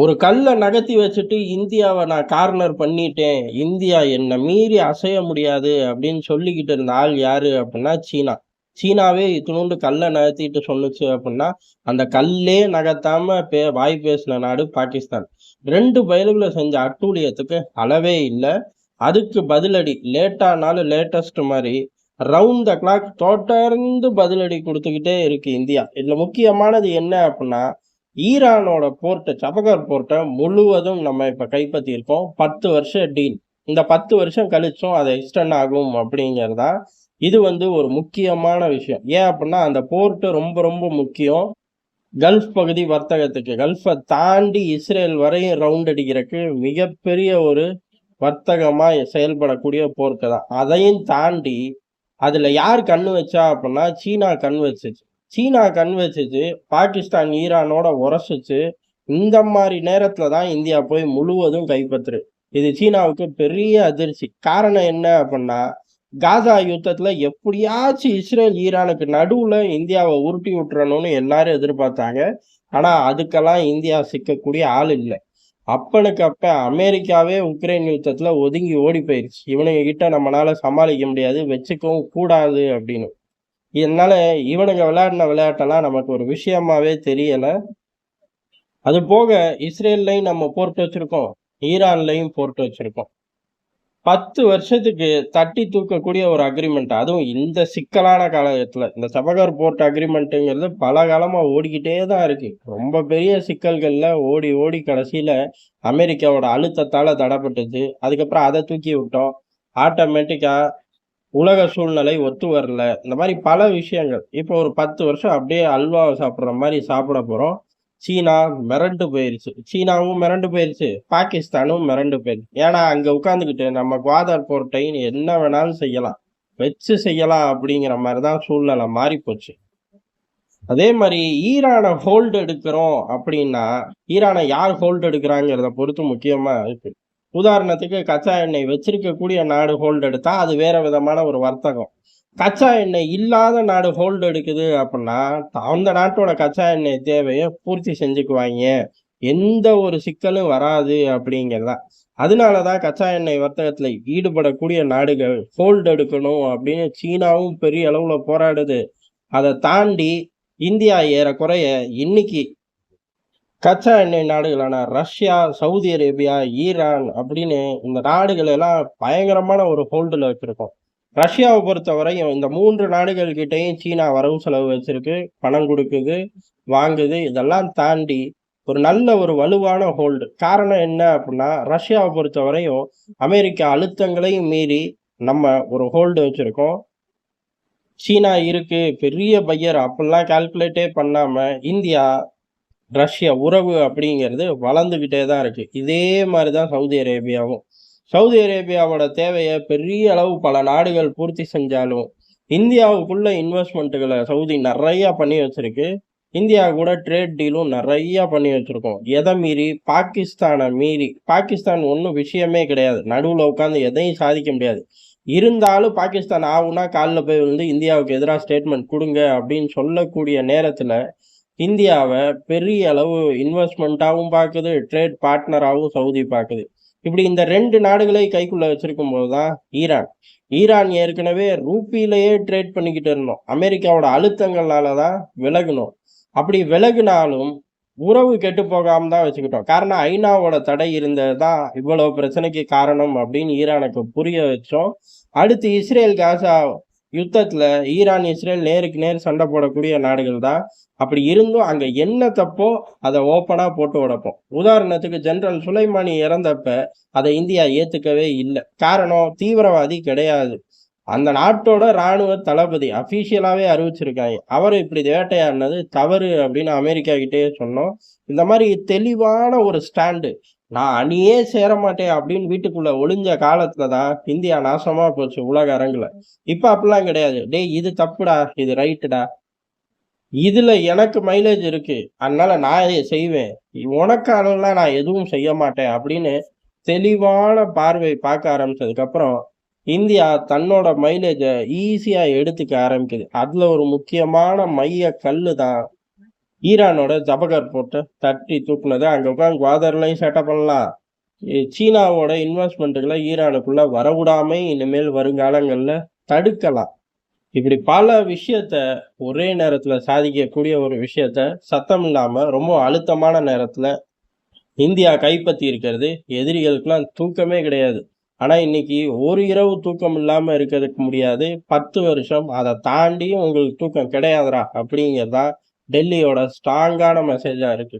ஒரு கல்லை நகர்த்தி வச்சுட்டு இந்தியாவை நான் கார்னர் பண்ணிட்டேன். இந்தியா என்னை மீறி அசைய முடியாது அப்படின்னு சொல்லிக்கிட்டு இருந்த ஆள் யாரு அப்படின்னா சீனா. சீனாவே இத்தினோண்டு கல்லை நகர்த்திட்டு சொன்னுச்சு அப்படின்னா அந்த கல்லே நகர்த்தாம பே வாய் பேசின நாடு பாகிஸ்தான். ரெண்டு பயலுகளை செஞ்ச அட்டூழியத்துக்கு அளவே இல்லை. அதுக்கு பதிலடி லேட்டானாலும் லேட்டஸ்ட் மாதிரி ரவுண்ட் த கிளாக் தொடர்ந்து பதிலடி கொடுத்துக்கிட்டே இருக்கு இந்தியா. இதுல முக்கியமானது என்ன அப்படின்னா ஈரானோட போர்ட்டை சபகர் போர்ட்டை முழுவதும் நம்ம இப்போ கைப்பற்றியிருக்கோம். பத்து வருஷம் டீல். இந்த பத்து வருஷம் கழிச்சும் அதை எக்ஸ்டெண்ட் ஆகும் அப்படிங்கிறதா? இது வந்து ஒரு முக்கியமான விஷயம். ஏன் அப்படின்னா அந்த போர்ட்டு ரொம்ப ரொம்ப முக்கியம். கல்ஃப் பகுதி வர்த்தகத்துக்கு. கல்ஃபை தாண்டி இஸ்ரேல் வரையும் ரவுண்ட் அடிக்கிறதுக்கு மிகப்பெரிய ஒரு வர்த்தகமாக செயல்படக்கூடிய போர்க்கு தான். அதையும் தாண்டி அதில் யார் கண் வச்சா அப்படின்னா சீனா கண் வச்சுச்சு. சீனா கண் வச்சுச்சு பாகிஸ்தான் ஈரானோட உரசிச்சு இந்த மாதிரி நேரத்துல தான் இந்தியா போய் முழுவதும் கைப்பற்றுது. இது சீனாவுக்கு பெரிய அதிர்ச்சி. காரணம் என்ன அப்படின்னா காசா யுத்தத்துல எப்படியாச்சும் இஸ்ரேல் ஈரானுக்கு நடுவுல இந்தியாவை உருட்டி விட்டுறணும்னு எல்லாரும் எதிர்பார்த்தாங்க. ஆனா அதுக்கெல்லாம் இந்தியா சிக்கக்கூடிய ஆள் இல்லை. அப்பனுக்கு அப்ப அமெரிக்காவே உக்ரைன் யுத்தத்துல ஒதுங்கி ஓடி போயிருச்சு. இவனுங்க கிட்ட நம்மளால சமாளிக்க முடியாது வச்சுக்கவும் கூடாது அப்படின்னு. இதனால இவனுங்க விளையாடின விளையாட்டெல்லாம் நமக்கு ஒரு விஷயமாவே தெரியலை. அது போக இஸ்ரேல்லையும் நம்ம போர்ட் வச்சுருக்கோம். ஈரான்லையும் போர்ட் வச்சுருக்கோம். பத்து வருஷத்துக்கு தட்டி தூக்கக்கூடிய ஒரு அக்ரிமெண்ட் அதுவும் இந்த சிக்கலான காலகட்டத்தில். இந்த சபகர் போர்ட் அக்ரிமெண்ட்டுங்கிறது பல காலமாக ஓடிக்கிட்டே தான் இருக்குது ரொம்ப பெரிய சிக்கல்களில் ஓடி ஓடி கடைசியில் அமெரிக்காவோட அழுத்தத்தால் தடப்பட்டுச்சு. அதுக்கப்புறம் அதை தூக்கி விட்டோம். ஆட்டோமேட்டிக்காக உலக சூழ்நிலை ஒத்து வரல. இந்த மாதிரி பல விஷயங்கள். இப்போ ஒரு பத்து வருஷம் அப்படியே அல்வாவை சாப்பிட்ற மாதிரி சாப்பிட போகிறோம் சீனா மிரண்டு போயிருச்சு. சீனாவும் மிரண்டு போயிருச்சு. பாகிஸ்தானும் மிரண்டு போயிருச்சு ஏன்னா அங்கே உட்காந்துக்கிட்டு நம்ம குவாதர் போர்ட்டையும் என்ன வேணாலும் செய்யலாம். வச்சு செய்யலாம் அப்படிங்கிற மாதிரி தான் சூழ்நிலை மாறிப்போச்சு. அதே மாதிரி ஈரானை ஹோல்டு எடுக்கிறோம் அப்படின்னா ஈரானை யார் ஹோல்டு எடுக்கிறாங்கிறத பொறுத்து முக்கியமாக இருக்குது உதாரணத்துக்கு கச்சா எண்ணெய் வச்சிருக்கக்கூடிய நாடு ஹோல்டு எடுத்தால் அது வேறு விதமான ஒரு வர்த்தகம். கச்சா எண்ணெய் இல்லாத நாடு ஹோல்டு எடுக்குது அப்படின்னா அந்த நாட்டோட கச்சா எண்ணெய் தேவையை பூர்த்தி செஞ்சுக்குவாங்க. எந்த ஒரு சிக்கலும் வராது அப்படிங்கிறதா. அதனாலதான் கச்சா எண்ணெய் வர்த்தகத்தில் ஈடுபடக்கூடிய நாடுகள் ஹோல்டு எடுக்கணும் அப்படின்னு சீனாவும் பெரிய அளவில் போராடுது. அதை தாண்டி இந்தியா ஏறக்குறைய இன்னைக்கு கச்சா எண்ணெய் நாடுகளான ரஷ்யா சவுதி அரேபியா ஈரான் அப்படின்னு இந்த நாடுகள் எல்லாம் பயங்கரமான ஒரு ஹோல்டில் வச்சுருக்கோம். ரஷ்யாவை பொறுத்த வரையும் இந்த மூன்று நாடுகள் கிட்டையும் சீனா வரவு செலவு வச்சிருக்கு பணம் கொடுக்குது வாங்குது. இதெல்லாம் தாண்டி ஒரு நல்ல ஒரு வலுவான ஹோல்டு காரணம் என்ன அப்படின்னா ரஷ்யாவை பொறுத்த வரையும் அமெரிக்கா அழுத்தங்களையும் மீறி நம்ம ஒரு ஹோல்டு வச்சுருக்கோம். சீனா இருக்கு பெரிய பையர் அப்படிலாம் கால்குலேட்டே பண்ணாமல் இந்தியா ரஷ்யா உறவு அப்படிங்கிறது வளர்ந்துக்கிட்டே தான் இருக்குது இதே மாதிரி தான் சவுதி அரேபியாவும். சவுதி அரேபியாவோட தேவையை பெரிய அளவு பல நாடுகள் பூர்த்தி செஞ்சாலும் இந்தியாவுக்குள்ள இன்வெஸ்ட்மெண்ட்டுகளை சவுதி நிறையா பண்ணி வச்சிருக்கு. இந்தியா கூட ட்ரேட் டீலும் நிறையா பண்ணி வச்சுருக்கோம். எதை மீறி? பாகிஸ்தானை மீறி. பாகிஸ்தான் ஒன்றும் விஷயமே கிடையாது. நடுவில் உட்காந்து எதையும் சாதிக்க முடியாது. இருந்தாலும் பாகிஸ்தான் ஆகுனா காலில் போய் வந்து இந்தியாவுக்கு எதிராக ஸ்டேட்மெண்ட் கொடுங்க அப்படின்னு சொல்லக்கூடிய நேரத்தில் இந்தியாவை பெரிய அளவு இன்வெஸ்ட்மெண்ட்டாகவும் பார்க்குது ட்ரேட் பார்ட்னராகவும் சவுதி பார்க்குது இப்படி இந்த ரெண்டு நாடுகளை கைக்குள்ள வச்சிருக்கும் போதுதான் ஈரான். ஈரான் ஏற்கனவே ரூபிலேயே ட்ரேட் பண்ணிக்கிட்டு இருந்தோம். அமெரிக்காவோட அழுத்தங்களால தான் விலகணும் அப்படி விலகுனாலும் உறவு கெட்டு போகாம தான் வச்சுக்கிட்டோம். காரணம் ஐநாவோட தடை இருந்தது தான் இவ்வளவு பிரச்சனைக்கு காரணம் அப்படின்னு ஈரானுக்கு புரிய வச்சோம். அடுத்து இஸ்ரேல் காசா யுத்தத்தில் ஈரான் இஸ்ரேல் நேருக்கு நேர் சண்டை போடக்கூடிய நாடுகள் தான். அப்படி இருந்தும் அங்கே என்ன தப்போ அதை ஓப்பனாக போட்டு உடைப்போம். உதாரணத்துக்கு ஜெனரல் சுலைமானி இறந்தப்ப அதை இந்தியா ஏற்றுக்கவே இல்லை. காரணம் தீவிரவாதி கிடையாது. அந்த நாட்டோட ராணுவ தளபதி அஃபீஷியலாகவே அறிவிச்சிருக்காங்க. அவர் இப்படி வேட்டையாடினது தவறு அப்படின்னு அமெரிக்கா கிட்டே சொன்னோம். இந்த மாதிரி தெளிவான ஒரு ஸ்டாண்டு நான் அணியே சேர மாட்டேன் அப்படின்னு வீட்டுக்குள்ள ஒளிஞ்ச காலத்துல தான் இந்தியா நாசமா போச்சு உலக அரங்குல. இப்ப அப்படிலாம் கிடையாது. டேய் இது தப்புடா இது ரைட்டுடா. இதுல எனக்கு மைலேஜ் இருக்கு. அதனால நான் இதை செய்வேன். உனக்கானலாம் நான் எதுவும் செய்ய மாட்டேன் அப்படின்னு தெளிவான பார்வை பார்க்க ஆரம்பிச்சதுக்கு அப்புறம் இந்தியா தன்னோட மைலேஜை ஈஸியா எடுத்துக்க ஆரம்பிக்குது. அதுல ஒரு முக்கியமான மைய கல்லு தான் ஈரானோட ஜபகர் போட்டு தட்டி தூக்குனது அங்கே உட்காந்து குவாதர்லையும் செட்டப் பண்ணலாம். சீனாவோட இன்வெஸ்ட்மெண்ட்டுகளை ஈரானுக்குள்ளே வரவுடாமை இனிமேல் வருங்காலங்களில் தடுக்கலாம். இப்படி பல விஷயத்த ஒரே நேரத்தில் சாதிக்கக்கூடிய ஒரு விஷயத்த சத்தம் இல்லாமல் ரொம்ப அழுத்தமான நேரத்தில் இந்தியா கைப்பற்றி இருக்கிறது எதிரிகளுக்கெல்லாம் தூக்கமே கிடையாது. ஆனால் இன்னைக்கு ஒரு இரவு தூக்கம் இல்லாமல் இருக்கிறதுக்கு முடியாது. 10 வருஷம் அதை தாண்டியும் உங்களுக்கு தூக்கம் கிடையாதுடா அப்படிங்கிறது தான் டெல்லியோட ஸ்ட்ராங்கான மெசேஜா இருக்கு.